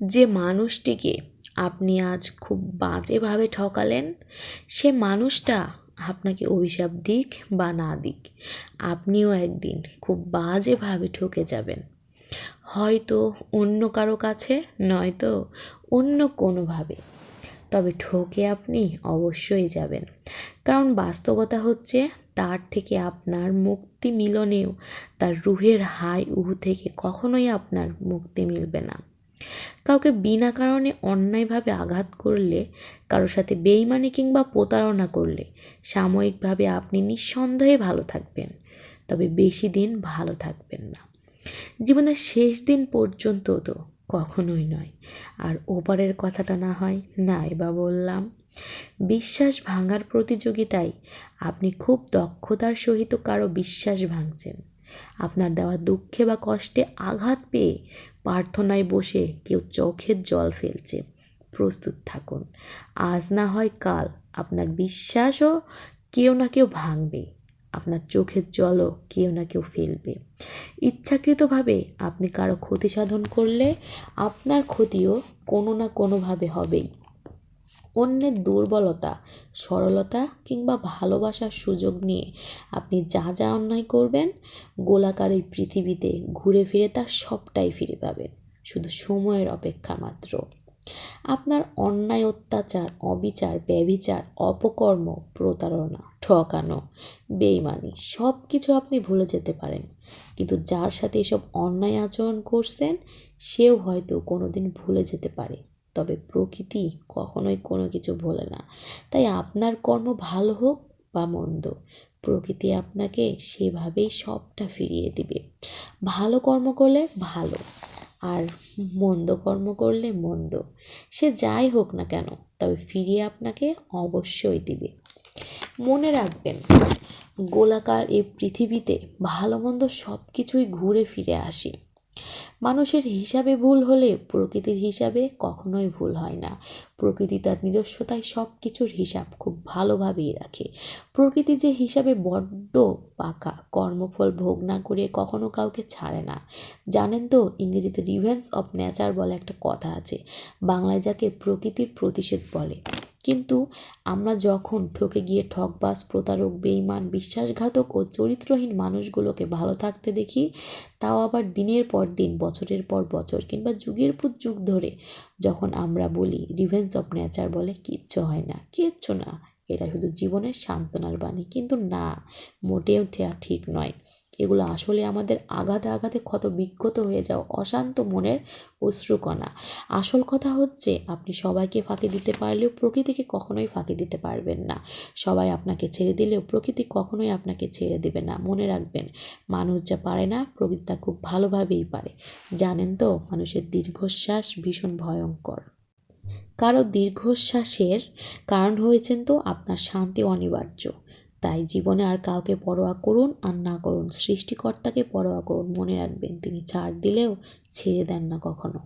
যে মানুষটিকে আপনি আজ খুব বাজেভাবে ঠকালেন, সে মানুষটা আপনাকে অভিশাপ দিক বা না দিক, আপনিও একদিন খুব বাজেভাবে ঠকে যাবেন। হয়তো অন্য কারও কাছে, নয়তো অন্য কোনোভাবে। তবে ঠকে আপনি অবশ্যই যাবেন। কারণ বাস্তবতা হচ্ছে, তার থেকে আপনার মুক্তি মিলনেও তার রুহের হাই উহু থেকে কখনোই আপনার মুক্তি মিলবে না। কাউকে বিনা কারণে অন্যায়ভাবে আঘাত করলে, কারোর সাথে বেইমানি কিংবা প্রতারণা করলে, সাময়িকভাবে আপনি নিঃসন্দেহে ভালো থাকবেন। তবে বেশি দিন ভালো থাকবেন না। জীবনের শেষ দিন পর্যন্ত তো কখনোই নয়। আর ওপারের কথাটা না হয় নাই বা বললাম, বিশ্বাস ভাঙার প্রতিযোগিতায় আপনি খুব দক্ষতার সহিত কারও বিশ্বাস ভাঙছেন। আপনার দেওয়া দুঃখে বা কষ্টে আঘাত পেয়ে প্রার্থনায় বসে কেউ চোখের জল ফেলছে। প্রস্তুত থাকুন। আজ না হয় কাল আপনার বিশ্বাসও কেউ না কেউ ভাঙবে। আপনার চোখের জলও কেউ না কেউ ফেলবে। ইচ্ছাকৃতভাবে আপনি কারও ক্ষতি সাধন করলে আপনার ক্ষতিও কোনো না কোনোভাবে হবেই। অন্যের দুর্বলতা, সরলতা কিংবা ভালোবাসার সুযোগ নিয়ে আপনি যা যা অন্যায় করবেন, গোলাকার এই পৃথিবীতে ঘুরে ফিরে তার সবটাই ফিরে পাবেন। শুধু সময়ের অপেক্ষা মাত্র। আপনার অন্যায়, অত্যাচার, অবিচার ব্যবিচার অপকর্ম, প্রতারণা, ঠকানো, বেইমানি সব কিছু আপনি ভুলে যেতে পারেন। কিন্তু যার সাথে এসব অন্যায় আচরণ করছেন, সেও হয়তো কোনো দিন ভুলে যেতে পারে। তবে প্রকৃতি কখনোই কোনো কিছু ভোলে না। তাই আপনার কর্ম ভালো হোক বা মন্দ, প্রকৃতি আপনাকে সেভাবেই সবটা ফিরিয়ে দিবে। ভালো কর্ম করলে ভালো আর মন্দ কর্ম করলে মন্দ। সে যাই হোক না কেন, তবে ফিরিয়ে আপনাকে অবশ্যই দিবে। মনে রাখবেন, গোলাকার এই পৃথিবীতে ভালো মন্দ সব কিছুই ঘুরে ফিরে আসে। মানুষের হিসাবে ভুল হলে প্রকৃতির হিসাবে কখনোই ভুল হয় না। প্রকৃতি তার নিজস্বতায় সব কিছুর হিসাব খুব ভালোভাবেই রাখে। প্রকৃতি যে হিসাবে বড্ড পাকা, কর্মফল ভোগ না করে কখনো কাউকে ছাড়ে না। জানেন তো, ইংরেজিতে রিভেন্স অফ নেচার বলে একটা কথা আছে। বাংলায় যাকে প্রকৃতির প্রতিষেধ বলে। কিন্তু আমরা যখন ঠকে গিয়ে ঠকবাস প্রতারক বেইমান বিশ্বাসঘাতক ও চরিত্রহীন মানুষগুলোকে ভালো থাকতে দেখি, তাও আবার দিনের পর দিন, বছরের পর বছর কিংবা যুগের পর যুগ ধরে যখন আমরা বলি রিভেন্স অফ নেচার বলে, কিচ্ছু হয় না, কিচ্ছু না। এটা শুধু জীবনের সান্ত্বনার বাণী। কিন্তু না, মোটেও ঠিক নয়। এগুলো আসলে আমাদের আঘাতে আঘাতে ক্ষত বিক্ষত হয়ে যাও অশান্ত মনের অশ্রুকণা। আসল কথা হচ্ছে, আপনি সবাইকে ফাঁকি দিতে পারলেও প্রকৃতিকে কখনোই ফাঁকি দিতে পারবেন না। সবাই আপনাকে ছেড়ে দিলেও প্রকৃতি কখনোই আপনাকে ছেড়ে দেবে না। মনে রাখবেন, মানুষ যা পারে না, প্রকৃতি তা খুব ভালোভাবেই পারে। জানেন তো, মানুষের দীর্ঘশ্বাস ভীষণ ভয়ঙ্কর। কারও দীর্ঘশ্বাসের কারণ হয়েছেন তো আপনার শান্তি অনিবার্য। তাই জীবনে আর কাউকে পরোয়া করুন আর না করুন। সৃষ্টিকর্তাকে পরোয়া করুন। মনে রাখবেন, তিনি ছাড় দিলেও ছেড়ে দেন না কখনো।